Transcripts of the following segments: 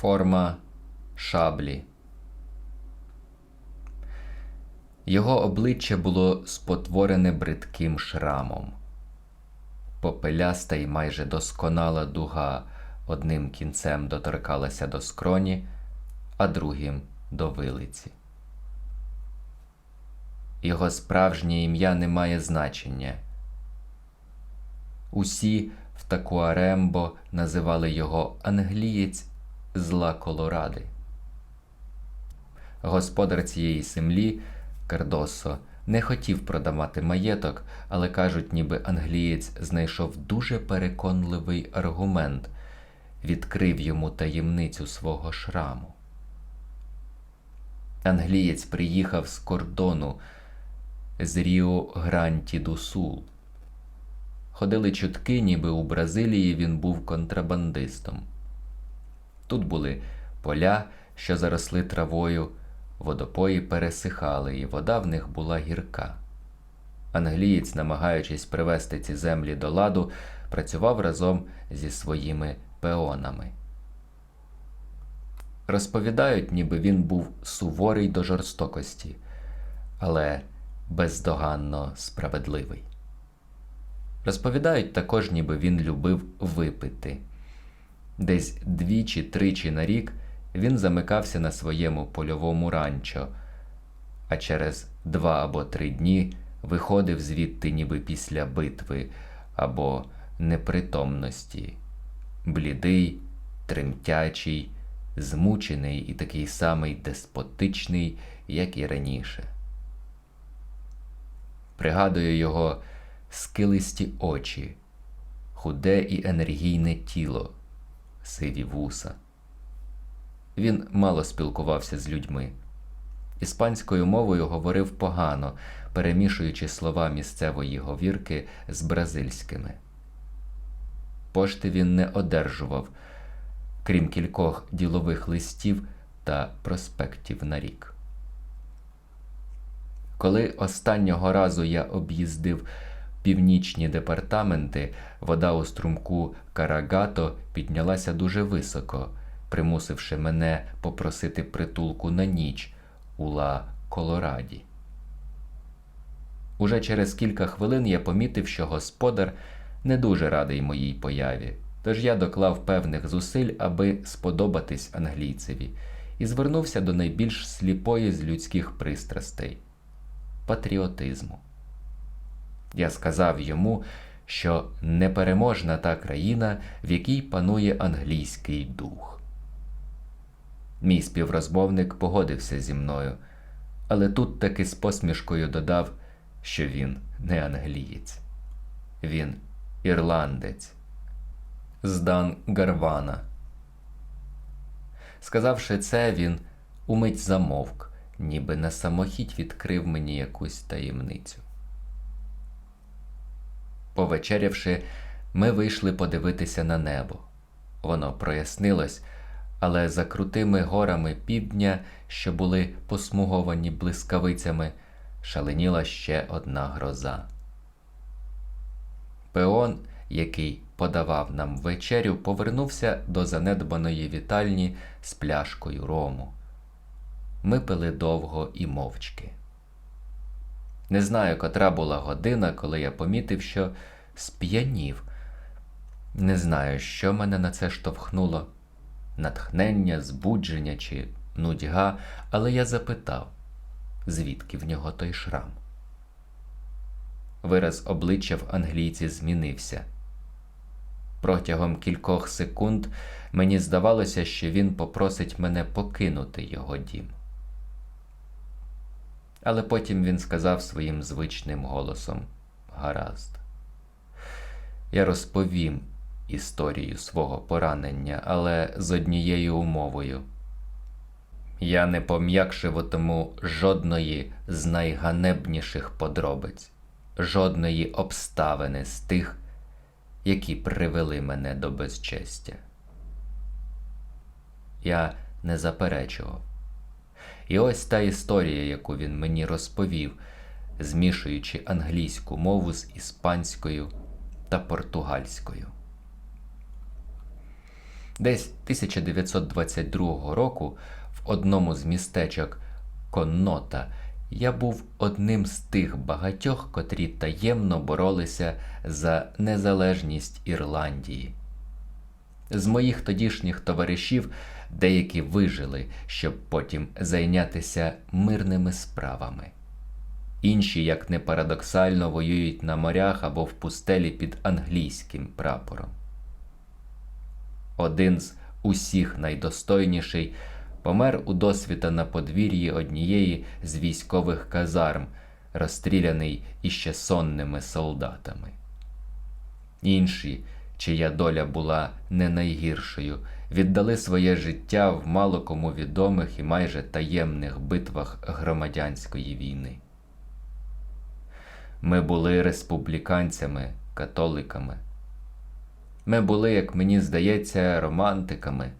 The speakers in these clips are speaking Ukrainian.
Форма шаблі. Його обличчя було спотворене бридким шрамом. Попеляста й майже досконала дуга одним кінцем доторкалася до скроні, а другим до вилиці. Його справжнє ім'я не має значення. Усі в Такуарембо називали його англієць зла Колоради. Господар цієї землі Кардосо не хотів продавати маєток, але кажуть, ніби англієць знайшов дуже переконливий аргумент, відкрив йому таємницю свого шраму. Англієць приїхав з кордону з Ріо Гранті ду Сул. Ходили чутки, ніби у Бразилії він був контрабандистом. Тут були поля, що заросли травою, водопої пересихали, і вода в них була гірка. Англієць, намагаючись привести ці землі до ладу, працював разом зі своїми пеонами. Розповідають, ніби він був суворий до жорстокості, але бездоганно справедливий. Розповідають також, ніби він любив випити. Десь двічі-тричі на рік він замикався на своєму польовому ранчо, а через два або три дні виходив звідти ніби після битви або непритомності, блідий, тремтячий, змучений і такий самий деспотичний, як і раніше. Пригадую його скилисті очі, худе і енергійне тіло, сиві вуса. Він мало спілкувався з людьми. Іспанською мовою говорив погано, перемішуючи слова місцевої говірки з бразильськими. Пошти він не одержував, крім кількох ділових листів та проспектів на рік. Коли останнього разу я об'їздив північні департаменти, вода у струмку Карагато піднялася дуже високо, примусивши мене попросити притулку на ніч у Ла Колораді. Уже через кілька хвилин я помітив, що господар не дуже радий моїй появі, тож я доклав певних зусиль, аби сподобатись англійцеві, і звернувся до найбільш сліпої з людських пристрастей патріотизму. Я сказав йому, що непереможна та країна, в якій панує англійський дух. Мій співрозмовник погодився зі мною, але тут таки з посмішкою додав, що він не англієць, він ірландець, здан Гарвана. Сказавши це, він умить замовк, ніби на самохідь відкрив мені якусь таємницю. Повечерявши, ми вийшли подивитися на небо. Воно прояснилось, але за крутими горами півдня, що були посмуговані блискавицями, шаленіла ще одна гроза. Пеон, який подавав нам вечерю, повернувся до занедбаної вітальні з пляшкою рому. Ми пили довго і мовчки. Не знаю, котра була година, коли я помітив, що сп'янів. Не знаю, що мене на це штовхнуло натхнення, збудження чи нудьга, але я запитав, звідки в нього той шрам. Вираз обличчя в англійці змінився. Протягом кількох секунд мені здавалося, що він попросить мене покинути його дім. Але потім він сказав своїм звичним голосом гаразд. Я розповім історію свого поранення, але з однією умовою. Я не пом'якшиватиму жодної з найганебніших подробиць, жодної обставини з тих, які привели мене до безчестя. Я не заперечував. І ось та історія, яку він мені розповів, змішуючи англійську мову з іспанською та португальською. Десь 1922 року в одному з містечок Коннота я був одним з тих багатьох, котрі таємно боролися за незалежність Ірландії. З моїх тодішніх товаришів деякі вижили, щоб потім зайнятися мирними справами. Інші, як не парадоксально, воюють на морях або в пустелі під англійським прапором. Один з усіх найдостойніший помер у досвіта на подвір'ї однієї з військових казарм, розстріляний іще сонними солдатами. Інші, чия доля була не найгіршою, віддали своє життя в мало кому відомих і майже таємних битвах громадянської війни. Ми були республіканцями, католиками. Ми були, як мені здається, романтиками.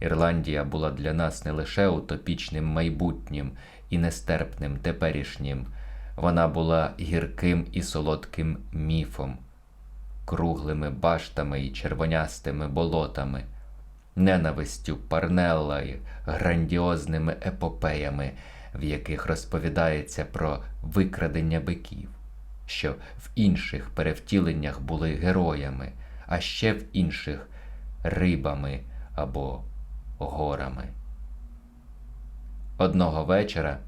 Ірландія була для нас не лише утопічним майбутнім і нестерпним теперішнім, вона була гірким і солодким міфом, круглими баштами і червонястими болотами, ненавистю парнелла і грандіозними епопеями, в яких розповідається про викрадення биків, що в інших перевтіленнях були героями, а ще в інших рибами або горами. Одного вечора,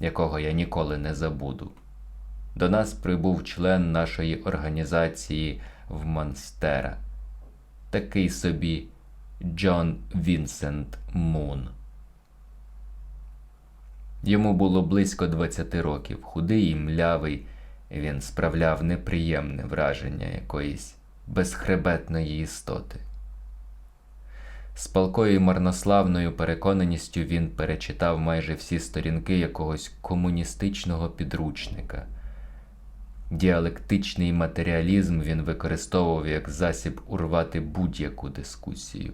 якого я ніколи не забуду, до нас прибув член нашої організації в Монстера, такий собі Джон Вінсент Мун. Йому було близько 20 років, худий і млявий, він справляв неприємне враження якоїсь безхребетної істоти. З палкою марнославною переконаністю він перечитав майже всі сторінки якогось комуністичного підручника. Діалектичний матеріалізм він використовував як засіб урвати будь-яку дискусію.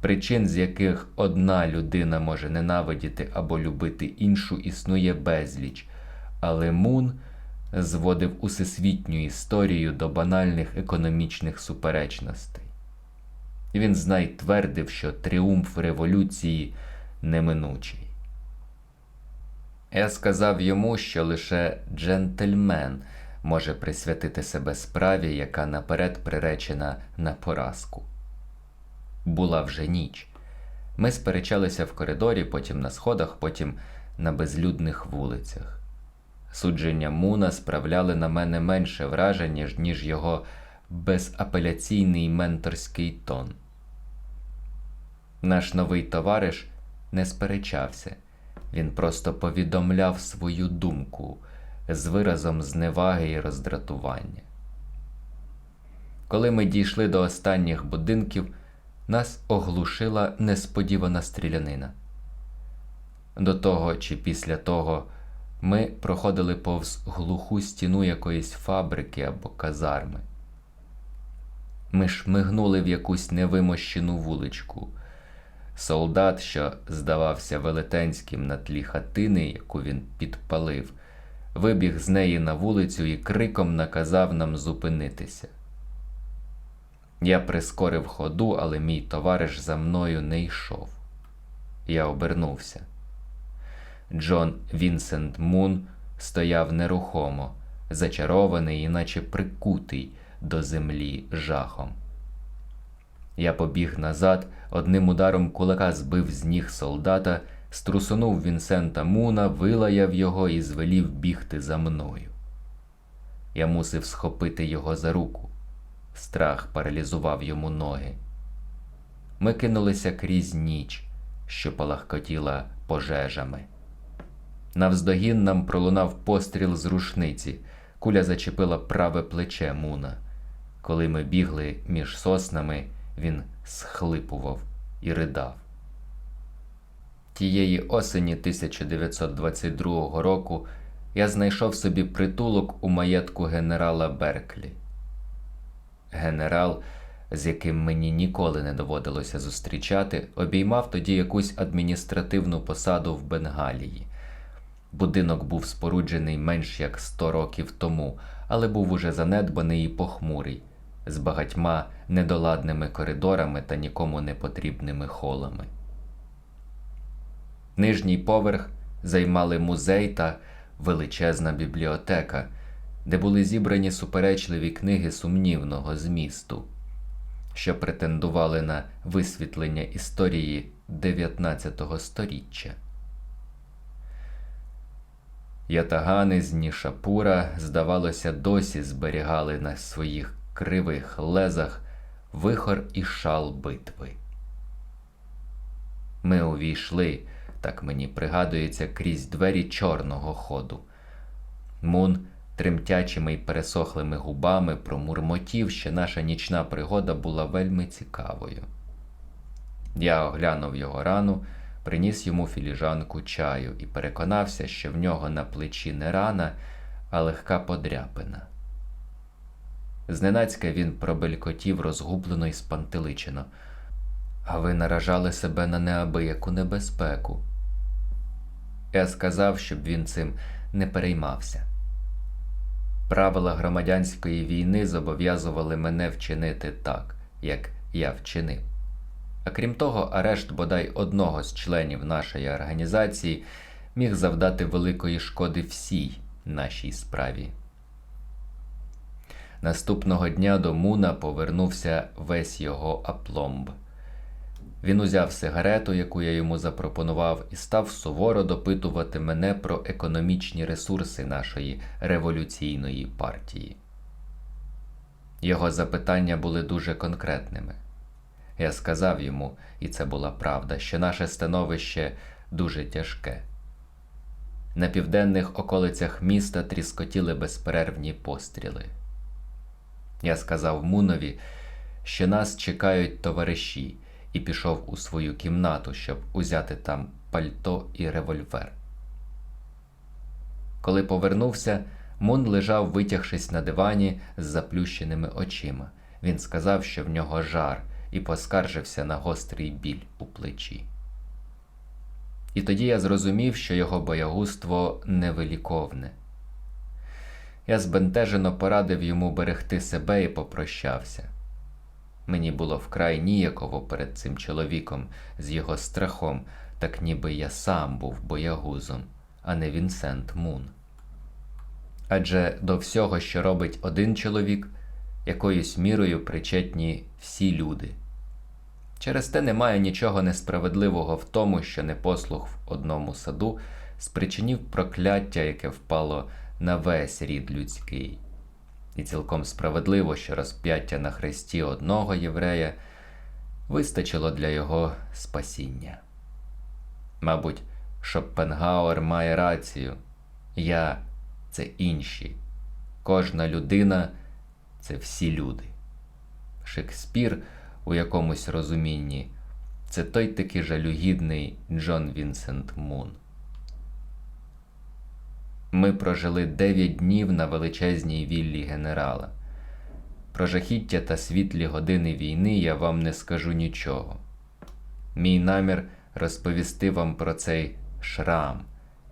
Причин, з яких одна людина може ненавидіти або любити іншу, існує безліч, але Мун зводив усесвітню історію до банальних економічних суперечностей. Він знай твердив, що тріумф революції неминучий. Я сказав йому, що лише джентльмен може присвятити себе справі, яка наперед приречена на поразку. Була вже ніч. Ми сперечалися в коридорі, потім на сходах, потім на безлюдних вулицях. Судження Муна справляли на мене менше враження, ніж його безапеляційний менторський тон. Наш новий товариш не сперечався, він просто повідомляв свою думку з виразом зневаги і роздратування. Коли ми дійшли до останніх будинків, нас оглушила несподівана стрілянина. До того чи після того ми проходили повз глуху стіну якоїсь фабрики або казарми. Ми шмигнули в якусь невимощену вуличку. Солдат, що здавався велетенським на тлі хатини, яку він підпалив, вибіг з неї на вулицю і криком наказав нам зупинитися. Я прискорив ходу, але мій товариш за мною не йшов. Я обернувся. Джон Вінсент Мун стояв нерухомо, зачарований, іначе прикутий до землі жахом. Я побіг назад, одним ударом кулака збив з ніг солдата, струсунув Вінсента Муна, вилаяв його і звелів бігти за мною. Я мусив схопити його за руку. Страх паралізував йому ноги. Ми кинулися крізь ніч, що палахкотіла пожежами. Навздогін нам пролунав постріл з рушниці, куля зачепила праве плече Муна. Коли ми бігли між соснами, він схлипував і ридав. Тієї осені 1922 року я знайшов собі притулок у маєтку генерала Берклі. Генерал, з яким мені ніколи не доводилося зустрічати, обіймав тоді якусь адміністративну посаду в Бенгалії. Будинок був споруджений менш як сто років тому, але був уже занедбаний і похмурий. З багатьма недоладними коридорами та нікому не потрібними холами. Нижній поверх займали музей та величезна бібліотека, де були зібрані суперечливі книги сумнівного змісту, що претендували на висвітлення історії 19 століття. Ятагани з Нішапура, здавалося, досі зберігали на своїх кривих лезах вихор і шал битви. Ми увійшли, так мені пригадується, крізь двері чорного ходу. Мун тремтячими й пересохлими губами промурмотів, що наша нічна пригода була вельми цікавою. Я оглянув його рану, приніс йому філіжанку чаю і переконався, що в нього на плечі не рана, а легка подряпина. Зненацька він пробелькотів розгублено й спантеличено. А ви наражали себе на неабияку небезпеку. Я сказав, щоб він цим не переймався. Правила громадянської війни зобов'язували мене вчинити так, як я вчинив. А крім того, арешт бодай одного з членів нашої організації міг завдати великої шкоди всій нашій справі. Наступного дня до Муна повернувся весь його апломб. Він узяв сигарету, яку я йому запропонував, і став суворо допитувати мене про економічні ресурси нашої революційної партії. Його запитання були дуже конкретними. Я сказав йому, і це була правда, що наше становище дуже тяжке. На південних околицях міста тріскотіли безперервні постріли. Я сказав Мунові, що нас чекають товариші, і пішов у свою кімнату, щоб узяти там пальто і револьвер. Коли повернувся, Мун лежав, витягшись на дивані з заплющеними очима. Він сказав, що в нього жар, і поскаржився на гострий біль у плечі. І тоді я зрозумів, що його боягузтво невиліковне. Я збентежено порадив йому берегти себе і попрощався. Мені було вкрай ніяково перед цим чоловіком з його страхом, так ніби я сам був боягузом, а не Вінсент Мун. Адже до всього, що робить один чоловік, якоюсь мірою причетні всі люди. Через те немає нічого несправедливого в тому, що непослух в одному саду спричинив прокляття, яке впало на весь рід людський. І цілком справедливо, що розп'яття на хресті одного єврея вистачило для його спасіння. Мабуть, Шопенгауер має рацію я це інші, кожна людина це всі люди. Шекспір у якомусь розумінні це той таки жалюгідний Джон Вінсент Мун. Ми прожили дев'ять днів на величезній віллі генерала. Про жахіття та світлі години війни я вам не скажу нічого. Мій намір розповісти вам про цей шрам,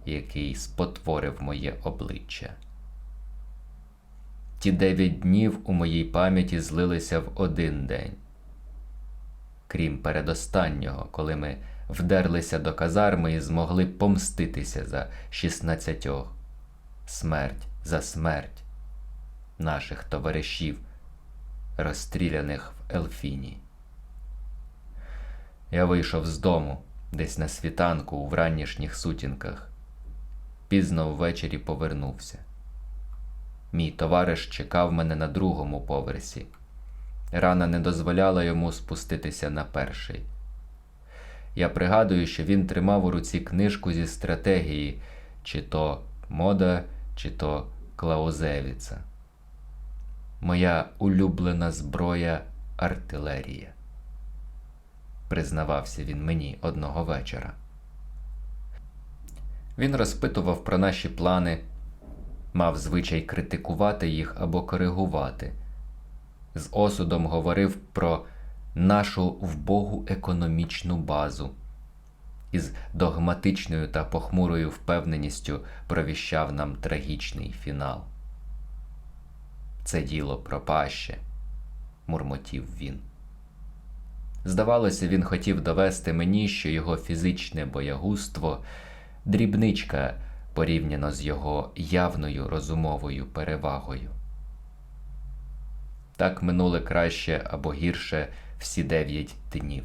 який спотворив моє обличчя. Ті дев'ять днів у моїй пам'яті злилися в один день. Крім передостаннього, коли ми вдерлися до казарми і змогли помститися за шістнадцятьох смерть за смерть наших товаришів, розстріляних в Елфіні. Я вийшов з дому десь на світанку у вранішніх сутінках. Пізно ввечері повернувся. Мій товариш чекав мене на другому поверсі. Рана не дозволяла йому спуститися на перший. Я пригадую, що він тримав у руці книжку зі стратегії, чи то мода, чи то Клаузевіца. Моя улюблена зброя артилерія, признавався він мені одного вечора. Він розпитував про наші плани, мав звичай критикувати їх або коригувати. З осудом говорив про нашу вбогу економічну базу із догматичною та похмурою впевненістю провіщав нам трагічний фінал. Це діло пропаще. мурмотів він. Здавалося, він хотів довести мені, що його фізичне боягузтво дрібничка порівняно з його явною розумовою перевагою. Так минули краще або гірше всі дев'ять днів.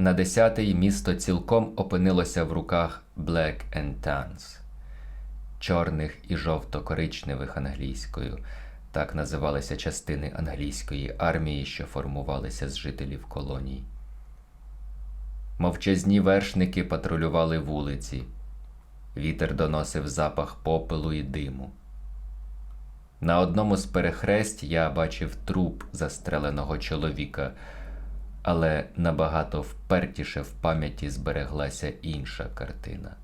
На десятий місто цілком опинилося в руках Black and Tans, чорних і жовто-коричневих англійською. Так називалися частини англійської армії, що формувалися з жителів колоній. Мовчазні вершники патрулювали вулиці. Вітер доносив запах попелу і диму. На одному з перехресть я бачив труп застреленого чоловіка, але набагато впертіше в пам'яті збереглася інша картина.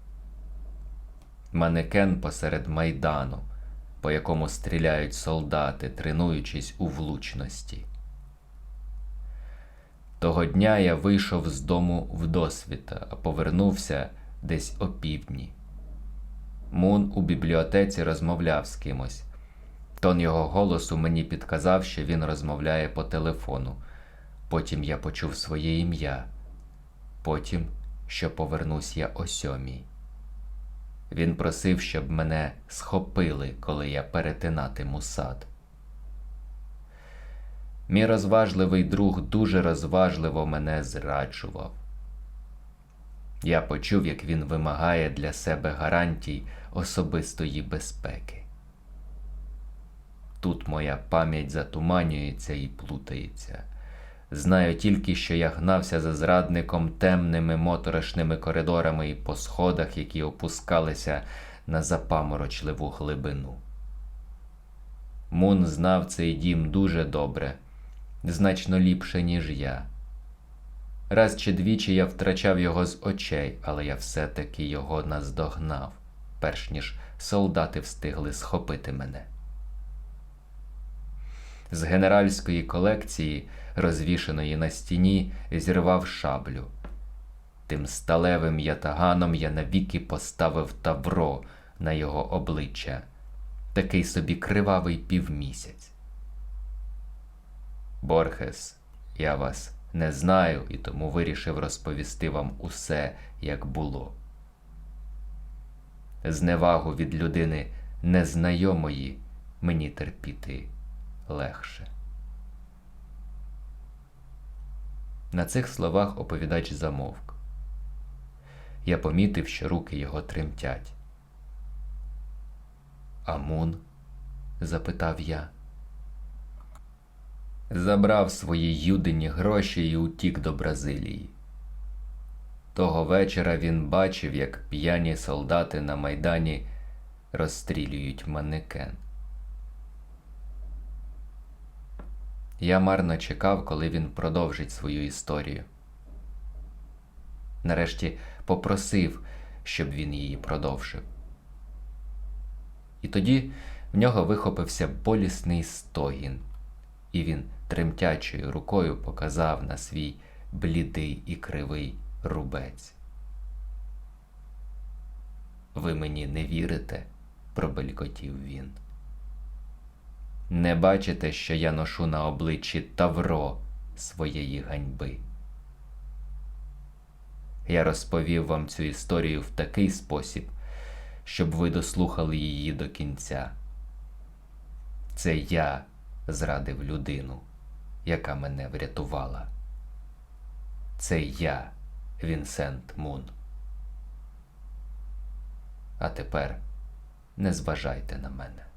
Манекен посеред майдану, по якому стріляють солдати, тренуючись у влучності. Того дня я вийшов з дому вдосвіта, а повернувся десь опівдні. Мун у бібліотеці розмовляв з кимось. Тон його голосу мені підказав, що він розмовляє по телефону. Потім я почув своє ім'я. Потім, що повернусь я о сьомій. Він просив, щоб мене схопили, коли я перетинатиму сад. Мій розважливий друг дуже розважливо мене зраджував. Я почув, як він вимагає для себе гарантій особистої безпеки. Тут моя пам'ять затуманюється і плутається. Знаю тільки, що я гнався за зрадником темними моторошними коридорами і по сходах, які опускалися на запаморочливу глибину. Мун знав цей дім дуже добре, значно ліпше, ніж я. Раз чи двічі я втрачав його з очей, але я все-таки його наздогнав, перш ніж солдати встигли схопити мене. З генеральської колекції, розвішеної на стіні, зірвав шаблю. Тим сталевим ятаганом я навіки поставив тавро на його обличчя, такий собі кривавий півмісяць. Борхес, я вас не знаю і тому вирішив розповісти вам усе, як було. Зневагу від людини незнайомої мені терпіти легше. На цих словах оповідач замовк. Я помітив, що руки його тремтять. Амун? запитав я. Забрав свої юдині гроші і утік до Бразилії. Того вечора він бачив, як п'яні солдати на майдані розстрілюють манекен. Я марно чекав, коли він продовжить свою історію. Нарешті попросив, щоб він її продовжив. І тоді в нього вихопився болісний стогін, і він тремтячою рукою показав на свій блідий і кривий рубець. Ви мені не вірите, пробелькотів він. Не бачите, що я ношу на обличчі тавро своєї ганьби. Я розповів вам цю історію в такий спосіб, щоб ви дослухали її до кінця. Це я зрадив людину, яка мене врятувала. Це я, Вінсент Мун. А тепер не зважайте на мене.